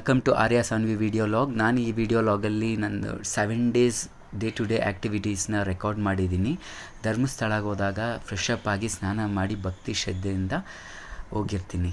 Welcome to Arya Sanvi video log ನಾನು ಈ video ಲಾಗಲ್ಲಿ ನನ್ನ seven days day to day ಆ್ಯಕ್ಟಿವಿಟೀಸ್ನ record ಮಾಡಿದ್ದೀನಿ. ಧರ್ಮಸ್ಥಳಕ್ಕೆ ಹೋದಾಗ ಫ್ರೆಶ್ ಅಪ್ ಆಗಿ ಸ್ನಾನ ಮಾಡಿ ಭಕ್ತಿ ಶ್ರದ್ಧೆಯಿಂದ ಹೋಗಿರ್ತೀನಿ.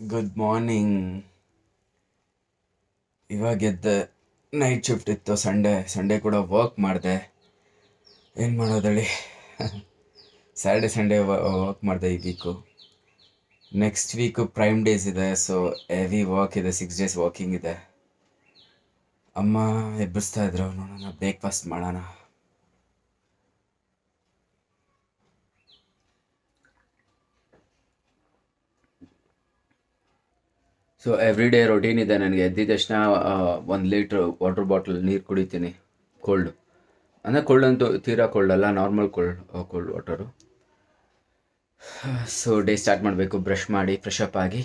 ಗುಡ್ ಮಾರ್ನಿಂಗ್ ಇವಾಗ ಎದ್ದೆ ನೈಟ್ ಶಿಫ್ಟ್ ಇತ್ತು ಸಂಡೇ ಸಂಡೇ ಕೂಡ ವರ್ಕ್ ಮಾಡಿದೆ. ಏನು ಮಾಡೋದಳಿ ಸ್ಯಾಟರ್ಡೆ ಸಂಡೇ ವರ್ಕ್ ಮಾಡಿದೆ ಈ week next week prime days ಇದೆ ಸೊ ಹೆವಿ ವಾಕ್ ಇದೆ ಸಿಕ್ಸ್ ಡೇಸ್ ವಾಕಿಂಗ್ ಇದೆ. ಅಮ್ಮ ಎಬ್ಬಿಸ್ತಾ ಇದ್ರು, ನೋಡೋಣ ಬ್ರೇಕ್ಫಾಸ್ಟ್ ಮಾಡೋಣ. ಸೊ ಎವ್ರಿ ಡೇ ರೊಟೀನ್ ಇದೆ ನನಗೆ. ಎದ್ದಿದ ತಕ್ಷಣ ಒಂದು ಲೀಟ್ರ್ ವಾಟರ್ ಬಾಟಲ್ ನೀರು ಕುಡಿತೀನಿ. ಕೋಲ್ಡು ಅಂದರೆ ಕೋಲ್ಡ್ ಅಂತೂ ತೀರಾ ಕೋಲ್ಡ್ ಅಲ್ಲ normal cold cold water so day start ಮಾಡಬೇಕು ಬ್ರಷ್ ಮಾಡಿ ಫ್ರೆಶ್ ಅಪ್ ಆಗಿ.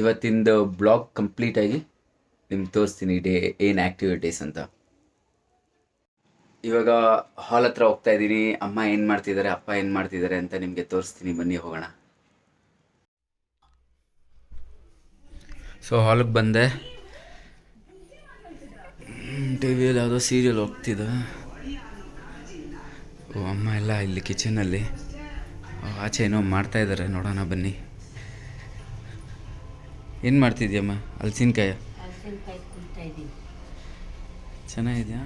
ಇವತ್ತಿಂದ ಬ್ಲಾಗ್ ಕಂಪ್ಲೀಟಾಗಿ ನಿಮ್ಗೆ ತೋರಿಸ್ತೀನಿ ಡೇ ಏನು ಆ್ಯಕ್ಟಿವಿಟೀಸ್ ಅಂತ. ಇವಾಗ ಹಾಲ್ ಹತ್ರ ಹೋಗ್ತಾ ಇದ್ದೀನಿ. ಅಮ್ಮ ಏನು ಮಾಡ್ತಿದ್ದಾರೆ ಅಪ್ಪ ಏನು ಮಾಡ್ತಿದ್ದಾರೆ ಅಂತ ನಿಮಗೆ ತೋರಿಸ್ತೀನಿ. ಬನ್ನಿ, ಹೋಗೋಣ. ಸೊ ಹಾಲಿಗೆ ಬಂದೆ. ಟಿ ವಿಯಲ್ಲಿ ಯಾವುದೋ ಸೀರಿಯಲ್ ಹೋಗ್ತಿದ್ದ ಓ, ಅಮ್ಮ ಎಲ್ಲ ಇಲ್ಲಿ ಕಿಚನಲ್ಲಿ ಆಚೆ ಏನೋ ಮಾಡ್ತಾ ಇದ್ದಾರೆ ನೋಡೋಣ ಬನ್ನಿ. ಏನು ಮಾಡ್ತಿದ್ಯಮ್ಮ? ಹಲ್ಸಿನ್ಕಾಯ? ಚೆನ್ನಾಗಿದೆಯಾ?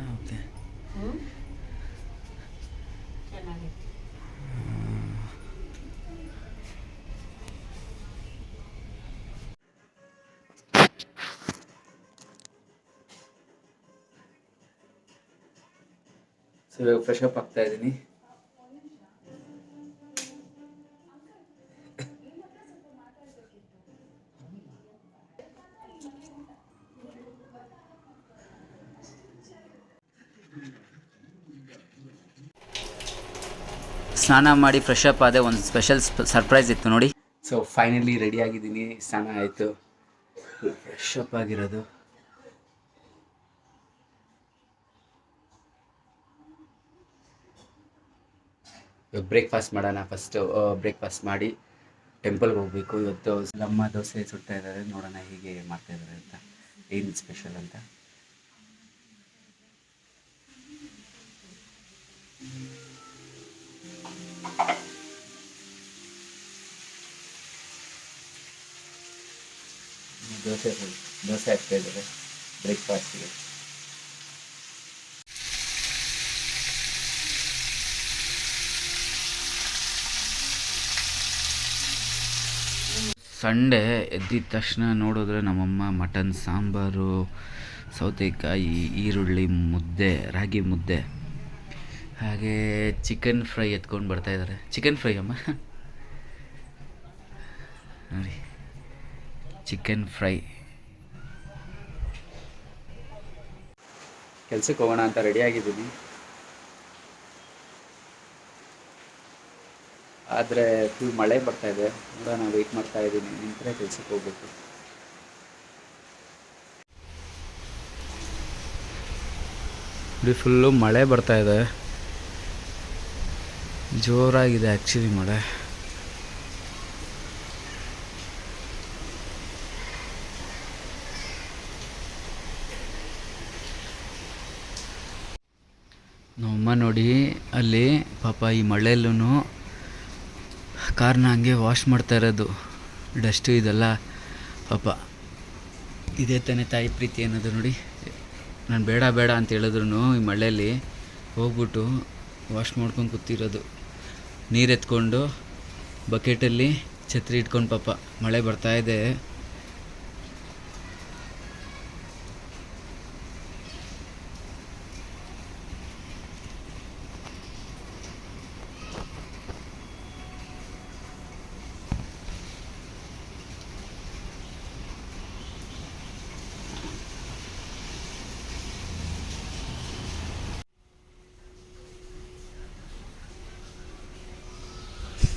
ಸೊ ಇವಾಗ ಫ್ರೆಶ್ ಅಪ್ ಆಗ್ತಾ ಇದ್ದೀನಿ. ಸ್ನಾನ ಮಾಡಿ ಫ್ರೆಶ್ ಅಪ್ ಆದೆ ಒಂದು ಸ್ಪೆಷಲ್ ಸರ್ಪ್ರೈಸ್ ಇತ್ತು ನೋಡಿ. ಸೊ ಫೈನಲಿ ರೆಡಿ ಆಗಿದ್ದೀನಿ. ಸ್ನಾನ ಆಯಿತು. ಫ್ರೆಶ್ ಅಪ್ ಆಗಿರೋದು. ಬ್ರೇಕ್ಫಾಸ್ಟ್ ಮಾಡೋಣ ಫಸ್ಟು ಬ್ರೇಕ್ಫಾಸ್ಟ್ ಮಾಡಿ ಟೆಂಪಲ್ಗೆ ಹೋಗಬೇಕು. ಇವತ್ತು ನಮ್ಮ ದೋಸೆ ಸುಡ್ತಾ ಇದ್ದಾರೆ. ನೋಡೋಣ ಹೀಗೆ ಮಾಡ್ತಾ ಇದ್ದಾರೆ ಅಂತ. ಏನು ಸ್ಪೆಷಲ್ ಅಂತ? ದೋಸೆ ದೋಸೆ ಹಾಕ್ತಾ ಇದ್ದಾರೆ ಬ್ರೇಕ್ಫಾಸ್ಟ್ಗೆ ಸಂಡೇ ಎದ್ದಿದ ತಕ್ಷಣ ನೋಡಿದ್ರೆ ನಮ್ಮಮ್ಮ ಮಟನ್, ಸಾಂಬಾರು, ಸೌತೆಕಾಯಿ, ಈರುಳ್ಳಿ, ಮುದ್ದೆ, ರಾಗಿ ಮುದ್ದೆ. ಹಾಗೆ ಚಿಕನ್ ಫ್ರೈ ಎತ್ಕೊಂಡು ಬರ್ತಾ ಇದ್ದಾರೆ. ಚಿಕನ್ ಫ್ರೈ ಅಮ್ಮ? ನೋಡಿ. Chicken fry. ಕೆಲ್ಸಕ್ಕೆ ಹೋಗೋಣ ಅಂತ ರೆಡಿ ಆಗಿದ್ದೀನಿ. ಆದರೆ ಫುಲ್ ಮಳೆ ಬರ್ತಾ ಇದೆ. ನಾನು ವೆಯ್ಟ್ ಮಾಡ್ತಾ ಇದ್ದೀನಿ. ನಿಂತರೆ ಕೆಲ್ಸಕ್ಕೆ ಹೋಗ್ಬೇಕು. ಇಲ್ಲಿ ಫುಲ್ಲು ಮಳೆ ಬರ್ತಾ ಇದೆ. ಜೋರಾಗಿದೆ ಆ್ಯಕ್ಚುಲಿ ಮಳೆ. ನಮ್ಮಮ್ಮ ನೋಡಿ, ಅಲ್ಲಿ ಪಾಪ ಈ ಮಳೆಯಲ್ಲೂ ಕಾರ್ನ ಹಂಗೆ ವಾಶ್ ಮಾಡ್ತಾ ಇರೋದು. ಡಸ್ಟು ಇದೆಲ್ಲ ಪಾಪ. ಇದೇ ತಾನೇ ತಾಯಿ ಪ್ರೀತಿ ಅನ್ನೋದು ನೋಡಿ. ನಾನು ಬೇಡ ಬೇಡ ಅಂತ ಹೇಳಿದ್ರು ಈ ಮಳೆಯಲ್ಲಿ ಹೋಗ್ಬಿಟ್ಟು ವಾಶ್ ಮಾಡ್ಕೊಂಡು ಕೂತಿರೋದು. ನೀರು ಎತ್ಕೊಂಡು ಬಕೆಟಲ್ಲಿ ಛತ್ರಿ ಇಟ್ಕೊಂಡು ಪಾಪ ಮಳೆ ಬರ್ತಾ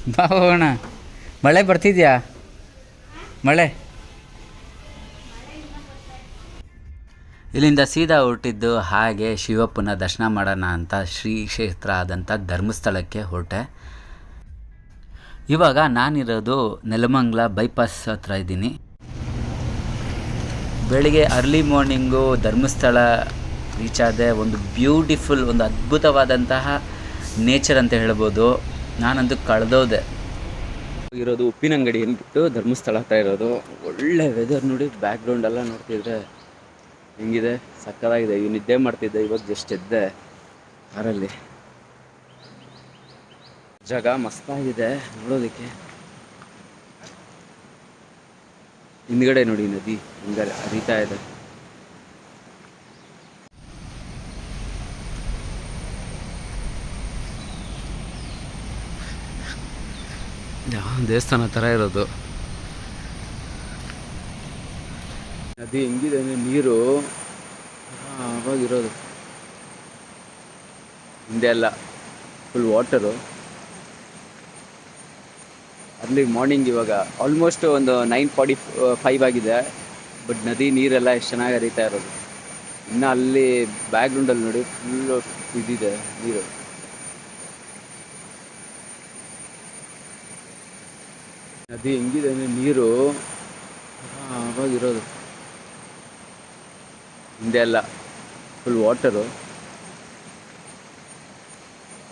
ಬಾ ಹೋಗೋಣ. ಮಳೆ ಬರ್ತಿದ್ಯಾ? ಮಳೆ. ಇಲ್ಲಿಂದ ಸೀದಾ ಹೊರಟಿದ್ದು ಹಾಗೆ ಶಿವಪ್ಪನ ದರ್ಶನ ಮಾಡೋಣ ಅಂತ ಶ್ರೀ ಕ್ಷೇತ್ರ ಆದಂಥ ಧರ್ಮಸ್ಥಳಕ್ಕೆ ಹೊರಟೆ. ಇವಾಗ ನಾನಿರೋದು ನೆಲಮಂಗ್ಲ ಬೈಪಾಸ್ ಹತ್ರ ಇದ್ದೀನಿ. ಬೆಳಿಗ್ಗೆ ಅರ್ಲಿ ಮಾರ್ನಿಂಗು ಧರ್ಮಸ್ಥಳ ರೀಚ್ ಆದರೆ ಒಂದು ಬ್ಯೂಟಿಫುಲ್, ಒಂದು ಅದ್ಭುತವಾದಂತಹ ನೇಚರ್ ಅಂತ ಹೇಳ್ಬೋದು. ನಾನಂತೂ ಕಳೆದೋದೆ. ಇರೋದು ಉಪ್ಪಿನಂಗಡಿ ಅಂದ್ಬಿಟ್ಟು ಧರ್ಮಸ್ಥಳ ಹತ್ರ ಇರೋದು. ಒಳ್ಳೆ ವೆದರ್ ನೋಡಿ ಬ್ಯಾಕ್ಗ್ರೌಂಡ್ ಎಲ್ಲ ನೋಡ್ತಿದ್ರೆ ಹೆಂಗಿದೆ? ಸಕ್ಕದಾಗಿದೆ ಇವ್ ನಿದ್ದೆ ಮಾಡ್ತಿದ್ದೆ, ಇವಾಗ ಜಸ್ಟ್ ಎದ್ದೆ ಕಾರಲ್ಲಿ. ಜಾಗ ಮಸ್ತಾಗಿದೆ ನೋಡೋದಕ್ಕೆ. ಹಿಂದ್ಗಡೆ ನೋಡಿ ನದಿ, ಹಿಂಗಾರೆ ಹರಿತಾ ಇದೆ. ದೇವಸ್ಥಾನ ಥರ ಇರೋದು. ನದಿ ಹೆಂಗಿದೆ ಅಂದರೆ ನೀರು ಆವಾಗಿರೋದು ಹಿಂದೆ ಎಲ್ಲ ಫುಲ್ ವಾಟರು ಅಲ್ಲಿ ಮಾರ್ನಿಂಗ್ ಇವಾಗ ಆಲ್ಮೋಸ್ಟ್ ಒಂದು ನೈನ್ ಫಾರ್ಟಿ ಫೈವ್ ಆಗಿದೆ ಬಟ್ ನದಿ ನೀರೆಲ್ಲ ಎಷ್ಟು ಚೆನ್ನಾಗಿ ಹರಿತಾ ಇರೋದು. ಇನ್ನು ಅಲ್ಲಿ ಬ್ಯಾಕ್ಗ್ರೌಂಡಲ್ಲಿ ನೋಡಿ ಫುಲ್ಲು ಇದಿದೆ ನೀರು. ನದಿ ಹೆಂಗಿದೆ ಅಂದರೆ ನೀರು ಆವಾಗಿರೋದು ಹಿಂದೆ ಎಲ್ಲ ಫುಲ್ ವಾಟರು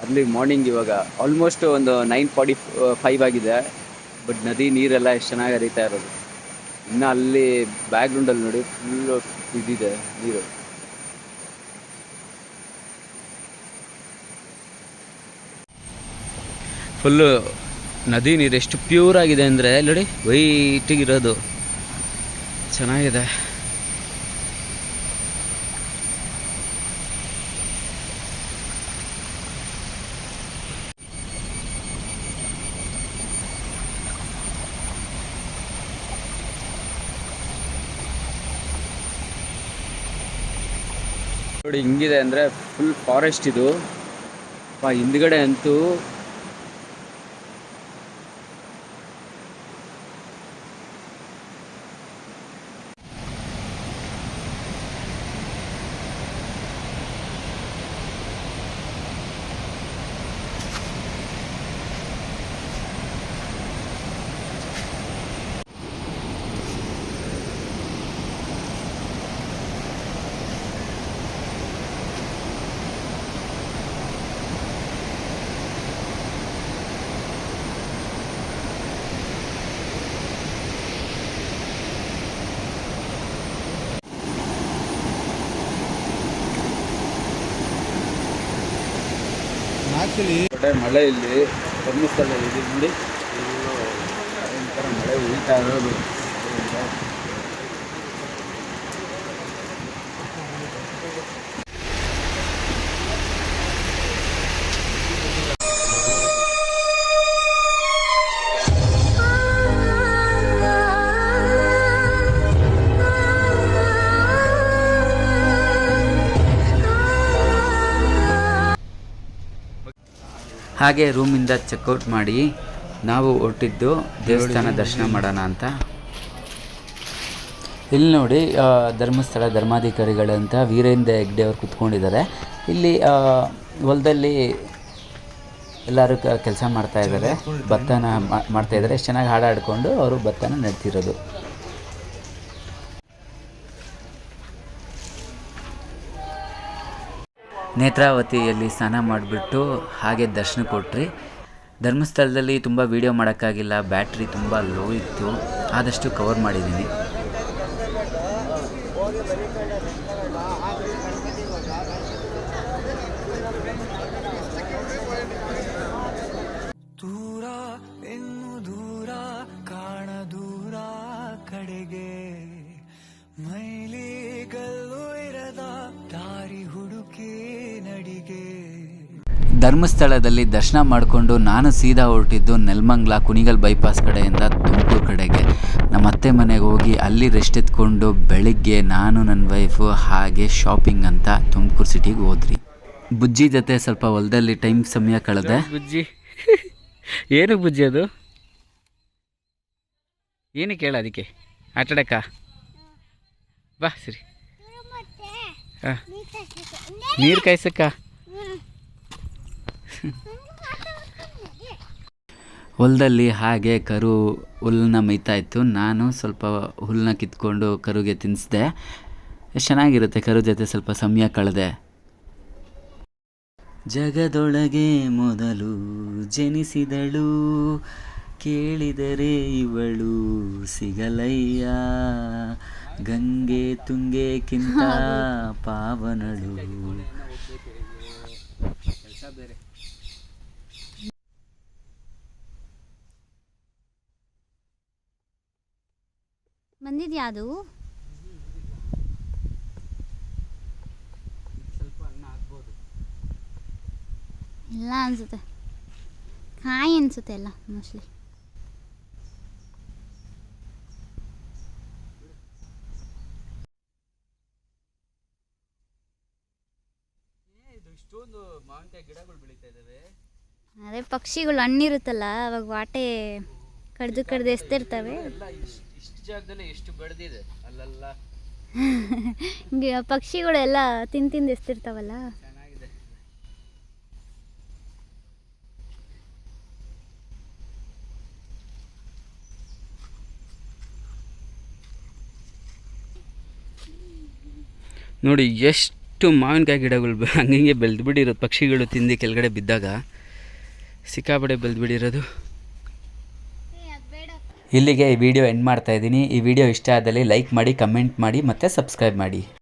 ಅರ್ಲಿ ಮಾರ್ನಿಂಗ್ ಇವಾಗ ಆಲ್ಮೋಸ್ಟ್ ಒಂದು ನೈನ್ ಫಾರ್ಟಿ ಫೈವ್ ಆಗಿದೆ ಬಟ್ ನದಿ ನೀರೆಲ್ಲ ಎಷ್ಟು ಚೆನ್ನಾಗಿ ಹರಿತಾ ಇರೋದು. ಇನ್ನು ಅಲ್ಲಿ ಬ್ಯಾಕ್ಗ್ರೌಂಡಲ್ಲಿ ನೋಡಿ ಫುಲ್ಲು ಇದಿದೆ ನೀರು. ಫುಲ್ಲು ನದಿ ನೀರು ಎಷ್ಟು ಪ್ಯೂರ್ ಆಗಿದೆ ಅಂದರೆ, ನೋಡಿ ವೈಟಿಗಿರೋದು ಚೆನ್ನಾಗಿದೆ. ನೋಡಿ, ಹಿಂಗಿದೆ ಅಂದರೆ ಫುಲ್ ಫಾರೆಸ್ಟ್ ಇದು. ಹಿಂದ್ಗಡೆ ಅಂತೂ ಕಡೆ ಮಳೆ ಇಲ್ಲಿ ಧರ್ಮಸ್ಥಳ ಇದೆ ನೋಡಿ ಮಳೆ ಉಳಿತಾ ಇರೋದು. ಹಾಗೆ ರೂಮಿಂದ ಚೆಕ್ಔಟ್ ಮಾಡಿ ನಾವು ಹೊರಟಿದ್ದು ದೇವಸ್ಥಾನ ದರ್ಶನ ಮಾಡೋಣ ಅಂತ. ಇಲ್ಲಿ ನೋಡಿ ಧರ್ಮಸ್ಥಳ ಧರ್ಮಾಧಿಕಾರಿಗಳಂತ ವೀರೇಂದ್ರ ಹೆಗ್ಡೆ ಅವರು ಕುತ್ಕೊಂಡಿದ್ದಾರೆ. ಇಲ್ಲಿ ಹೊಲದಲ್ಲಿ ಎಲ್ಲರೂ ಕೆಲಸ ಮಾಡ್ತಾ ಇದ್ದಾರೆ. ಭತ್ತನ ಮಾ- ಮಾಡ್ತಾ ಇದ್ದಾರೆ. ಎಷ್ಟು ಚೆನ್ನಾಗಿ ಹಾಡಾಡಿಕೊಂಡು ಅವರು ಭತ್ತನ ನೆಡ್ತಿರೋದು. ನೇತ್ರಾವತಿಯಲ್ಲಿ ಸ್ನಾನ ಮಾಡಿಬಿಟ್ಟು ಹಾಗೆ ದರ್ಶನ ಕೊಟ್ರಿ. ಧರ್ಮಸ್ಥಳದಲ್ಲಿ ತುಂಬ ವೀಡಿಯೋ ಮಾಡೋಕ್ಕಾಗಿಲ್ಲ ಬ್ಯಾಟ್ರಿ ತುಂಬ ಲೋ ಇತ್ತು, ಆದಷ್ಟು ಕವರ್ ಮಾಡಿದ್ದೀನಿ. ಧರ್ಮಸ್ಥಳದಲ್ಲಿ ದರ್ಶನ ಮಾಡಿಕೊಂಡು ನಾನು ಸೀದಾ ಹೊರಟಿದ್ದು ನೆಲಮಂಗ್ಲ ಕುಣಿಗಲ್ ಬೈಪಾಸ್ ಕಡೆಯಿಂದ ತುಮಕೂರು ಕಡೆಗೆ. ನಮ್ಮ ಅತ್ತೆ ಮನೆಗೆ ಹೋಗಿ ಅಲ್ಲಿ ರೆಸ್ಟ್ ಎತ್ಕೊಂಡು ಬೆಳಿಗ್ಗೆ ನಾನು ನನ್ನ ವೈಫು ಹಾಗೆ ಶಾಪಿಂಗ್ ಅಂತ ತುಮಕೂರು ಸಿಟಿಗೆ ಹೋದ್ರಿ ಬುಜ್ಜಿ ಜೊತೆ ಸ್ವಲ್ಪ ಹೊಲದಲ್ಲಿ ಟೈಮ್ ಸಮಯ ಕಳೆದೆ. ಬುಜ್ಜಿ? ಏನು ಬುಜ್ಜಿ ಅದು? ಏನು ಕೇಳ ಅದಕ್ಕೆ? ಆಟಾಡಕ್ಕ? ಬಾ ಸರಿ. ಹಾಂ. ನೀರು ಕಾಯ್ಸಕ್ಕ? ಹೊಲದಲ್ಲಿ ಹಾಗೆ ಕರು ಹುಲ್ಲನ್ನ ಮೇಯ್ತಾ ಇತ್ತು ನಾನು ಸ್ವಲ್ಪ ಹುಲ್ಲನ್ನ ಕಿತ್ಕೊಂಡು ಕರುಗೆ ತಿನ್ನಿಸ್ದೆ ಎಷ್ಟು ಚೆನ್ನಾಗಿರುತ್ತೆ ಕರು ಜೊತೆ ಸ್ವಲ್ಪ ಸಮಯ ಕಳೆದೆ. ಜಗದೊಳಗೆ ಮೊದಲು ಜನಿಸಿದಳು ಕೇಳಿದರೆ ಇವಳು ಸಿಗಲಯ್ಯ. ಗಂಗೆ ತುಂಗೆ ಕಿಂತ ಪಾವನಳು ಬಂದಿದ್ಯಾ ಅದು? ಇಲ್ಲ ಅನ್ಸುತ್ತೆ. ಕಾಯಿ ಅನ್ಸುತ್ತೆ ಎಲ್ಲ ಮೋಸ್ಟ್ಲಿ ಅದೇ ಪಕ್ಷಿಗಳು ಹಣ್ಣಿರುತ್ತಲ್ಲ ಅವಾಗ ವಾಟೆ ಕಡ್ದು ಕಡ್ದು ಎಸ್ತಿರ್ತವೆ. ಜಾಗದಲ್ಲಿ ಎಷ್ಟು ಬೆಳೆದಿದೆ ಅಲ್ಲೆಲ್ಲ. ಗಿ- ಪಕ್ಷಿಗಳೆಲ್ಲ ತಿಂದು ತಿಂದು ಎಸ್ತಿರ್ತಾವಲ್ಲ? ಚೆನ್ನಾಗಿದೆ. ನೋಡಿ ಎಷ್ಟು ಮಾವಿನಕಾಯಿ ಗಿಡಗಳು ಬೆ- ಹಂಗಂಗೆ ಬೆಳೆದು ಬಿಟ್ಟಿರೋದು ಪಕ್ಷಿಗಳು ತಿಂದು ಕೆಳಗಡೆ ಬಿದ್ದಾಗ ಸಿಕ್ಕಾಪಡೆ ಬೆಳೆದು ಬಿಟ್ಟಿರೋದು. ಇಲ್ಲಿಗೆ ಈ ವಿಡಿಯೋ ಎಂಡ್ ಮಾಡ್ತಾ ಇದ್ದೀನಿ. ಈ ವಿಡಿಯೋ ಇಷ್ಟ ಆದಲ್ಲಿ ಲೈಕ್ ಮಾಡಿ ಕಮೆಂಟ್ ಮಾಡಿ ಮತ್ತು ಸಬ್ಸ್ಕ್ರೈಬ್ ಮಾಡಿ.